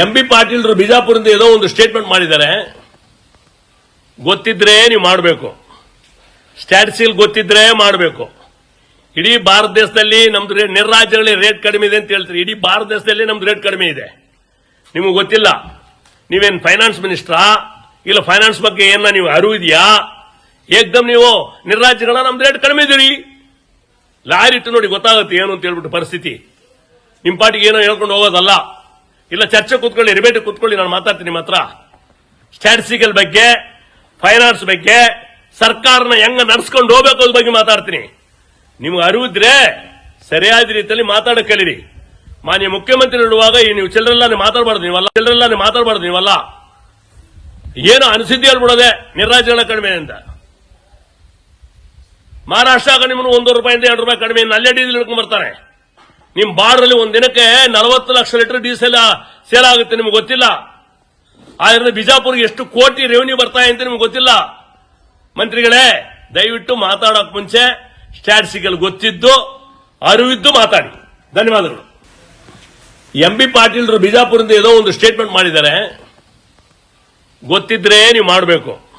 M B ಪಾಟೀಲ್ರು ಬಿಜಾಪುರದಿಂದ ಏನೋ ಒಂದು statement ಮಾಡಿದ್ದಾರೆ. ಗೊತ್ತಿದ್ರೆ ನೀವು ಮಾಡಬೇಕು. ಸ್ಟ್ಯಾಟಿಸ್ಟಿಲ್ ಗೊತ್ತಿದ್ರೆ ಮಾಡಬೇಕು. ಇಡೀ ಭಾರತ ದೇಶದಲ್ಲಿ ನಮ್ದು ನಿರ್ರಾಜ್ಯಗಳಲ್ಲಿ ರೇಟ್ ಕಡಿಮೆ ಇದೆ ಅಂತ ಹೇಳ್ತೀರಿ. ಇಡೀ ಭಾರತ ದೇಶದಲ್ಲಿ ನಮ್ದು ರೇಟ್ ಕಡಿಮೆ ಇದೆ. ನಿಮಗೆ ಗೊತ್ತಿಲ್ಲ. ನೀವೇನು ಫೈನಾನ್ಸ್ ಮಿನಿಸ್ಟ್ರಾ ಇಲ್ಲ ಫೈನಾನ್ಸ್ ಬಗ್ಗೆ ಏನ ನೀವು ಅರಿವು ಇದೆಯಾ ಏಕ್ದಮ್ ನೀವು ನಿರ್ರಾಜ್ಯಗಳ ನಮ್ದು ರೇಟ್ ಕಡಿಮೆ ಇದೀರಿ. ಲಾರಿ ಇಟ್ಟು ನೋಡಿ ಗೊತ್ತಾಗುತ್ತೆ ಏನು ಅಂತ ಹೇಳ್ಬಿಟ್ಟು ಪರಿಸ್ಥಿತಿ. ನಿಮ್ಮ ಪಾಟಿಗೆ ಏನೋ ಹೇಳ್ಕೊಂಡು ಹೋಗೋದಲ್ಲ. ಇಲ್ಲ, ಚರ್ಚೆ ಕೂತ್ಕೊಳ್ಳಿ, ರಿಬೇಟ್ ಕೂತ್ಕೊಳ್ಳಿ, ನಾನು ಮಾತಾಡ್ತೀನಿ ನಿಮ್ಮ ಹತ್ರ. ಸ್ಟ್ಯಾಟಿಸ್ಟಿಕಲ್ ಬಗ್ಗೆ ಫೈನಾನ್ಸ್ ಬಗ್ಗೆ, ಸರ್ಕಾರನ ಹೆಂಗ ನಡ್ಸ್ಕೊಂಡು ಹೋಗ್ಬೇಕು ಅದ್ರ ಬಗ್ಗೆ ಮಾತಾಡ್ತೀನಿ. ನಿಮ್ಗೆ ಅರಿವಿದ್ರೆ ಸರಿಯಾದ ರೀತಿಯಲ್ಲಿ ಮಾತಾಡಕ್ ಕಲೀರಿ ಮಾನ್ಯ ಮುಖ್ಯಮಂತ್ರಿ ಇರುವಾಗ ಈ ನೀವು ಚಿಲ್ಡ್ರಲ್ಲಾನೆ ಮಾತಾಡಬಾರ್ದು ನೀವಲ್ಲ. ನೀವು ಮಾತಾಡಬಾರ್ದು ನೀವಲ್ಲ. ಏನು ಅನಿಸಿದ್ದೆ ಹೇಳ್ಬಿಡೋದೆ ನಿರ್ರಾಜನ ಕಡಿಮೆ ಅಂತ. ಮಹಾರಾಷ್ಟ್ರ ನಿಮ್ಮನ್ನು ಒಂದೂರು ರೂಪಾಯಿಂದ ಎರಡು ರೂಪಾಯಿ ಕಡಿಮೆ ಅಲ್ಲೇ ಡೀಸೆಲ್ ಹಿಡ್ಕೊಂಡ್ ಬರ್ತಾರೆ. ನಿಮ್ ಬಾರ್ಡ್ರಲ್ಲಿ ಒಂದ್ ದಿನಕ್ಕೆ ನಲವತ್ತು ಲಕ್ಷ ಲೀಟರ್ ಡೀಸೆಲ್ ಸೇಲ್ ಆಗುತ್ತೆ ನಿಮ್ಗೆ ಗೊತ್ತಿಲ್ಲ. ಆದ್ರಿಂದ ಬಿಜಾಪುರ್ಗೆ ಎಷ್ಟು ಕೋಟಿ ರೆವೆನ್ಯೂ ಬರ್ತಾ ಅಂತ ನಿಮ್ಗೆ ಗೊತ್ತಿಲ್ಲ. ಮಂತ್ರಿಗಳೇ, ದಯವಿಟ್ಟು ಮಾತಾಡೋಕ್ ಮುಂಚೆ ಸ್ಟ್ಯಾಟಿಸ್ಟಿಕಲ್ ಗೊತ್ತಿದ್ದು, ಅರಿವಿದ್ದು ಮಾತಾಡಿ. ಧನ್ಯವಾದಗಳು. ಎಂ ಬಿ ಪಾಟೀಲ್ರು ಬಿಜಾಪುರದಿಂದ ಏನೋ ಒಂದು ಸ್ಟೇಟ್ಮೆಂಟ್ ಮಾಡಿದ್ದಾರೆ. ಗೊತ್ತಿದ್ರೆ ನೀವು ಮಾಡಬೇಕು.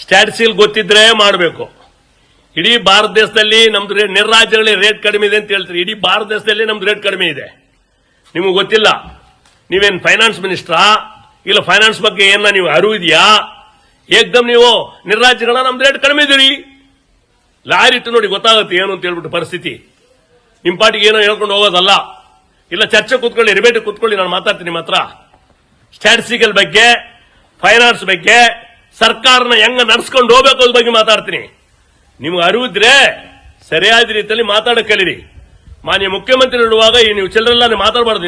ಸ್ಟ್ಯಾಟಿಸ್ಟಿಕಲ್ ಗೊತ್ತಿದ್ರೆ ಮಾಡಬೇಕು. ಇಡೀ ಭಾರತ ದೇಶದಲ್ಲಿ ನಮ್ದು ನಿರ್ರಾಜ್ಯಗಳಲ್ಲಿ ರೇಟ್ ಕಡಿಮೆ ಇದೆ ಅಂತ ಹೇಳ್ತೀರಿ. ಇಡೀ ಭಾರತ ದೇಶದಲ್ಲಿ ನಮ್ದು ರೇಟ್ ಕಡಿಮೆ ಇದೆ. ನಿಮಗೆ ಗೊತ್ತಿಲ್ಲ. ನೀವೇನು ಫೈನಾನ್ಸ್ ಮಿನಿಸ್ಟ್ರಾ ಇಲ್ಲ ಫೈನಾನ್ಸ್ ಬಗ್ಗೆ ಏನ ನೀವು ಅರಿವು ಇದೆಯಾ? ಏಕ್ದಮ್ ನೀವು ನಿರ್ರಾಜ್ಯಗಳ ನಮ್ದು ರೇಟ್ ಕಡಿಮೆ ಇದೀರಿ. ಲಾರಿ ಇಟ್ಟು ನೋಡಿ ಗೊತ್ತಾಗುತ್ತೆ ಏನು ಅಂತ ಹೇಳ್ಬಿಟ್ಟು ಪರಿಸ್ಥಿತಿ. ನಿಮ್ಮ ಪಾಟಿಗೆ ಏನೋ ಹೇಳ್ಕೊಂಡು ಹೋಗೋದಲ್ಲ. ಇಲ್ಲ ಚರ್ಚೆ ಕೂತ್ಕೊಳ್ಳಿ ರಿಬೇಟ್ ಕೂತ್ಕೊಳ್ಳಿ, ನಾನು ಮಾತಾಡ್ತೀನಿ ಹತ್ರ. ಸ್ಟ್ಯಾಟಿಸ್ಟಿಕಲ್ ಬಗ್ಗೆ ಫೈನಾನ್ಸ್ ಬಗ್ಗೆ ಸರ್ಕಾರನ ಹೆಂಗ ನಡ್ಸ್ಕೊಂಡು ಹೋಗ್ಬೇಕು ಅದ್ರ ಬಗ್ಗೆ ಮಾತಾಡ್ತೀನಿ. ನಿಮ್ಗೆ ಅರಿವಿದ್ರೆ ಸರಿಯಾದ ರೀತಿಯಲ್ಲಿ ಮಾತಾಡಕ್ಕೆ ಕಲೀರಿ. ಮಾನ್ಯ ಮುಖ್ಯಮಂತ್ರಿ ಇರುವಾಗ ಈ ನೀವು ಚಿಲ್ಲರೆಲ್ಲ ಮಾತಾಡಬಾರ್ದು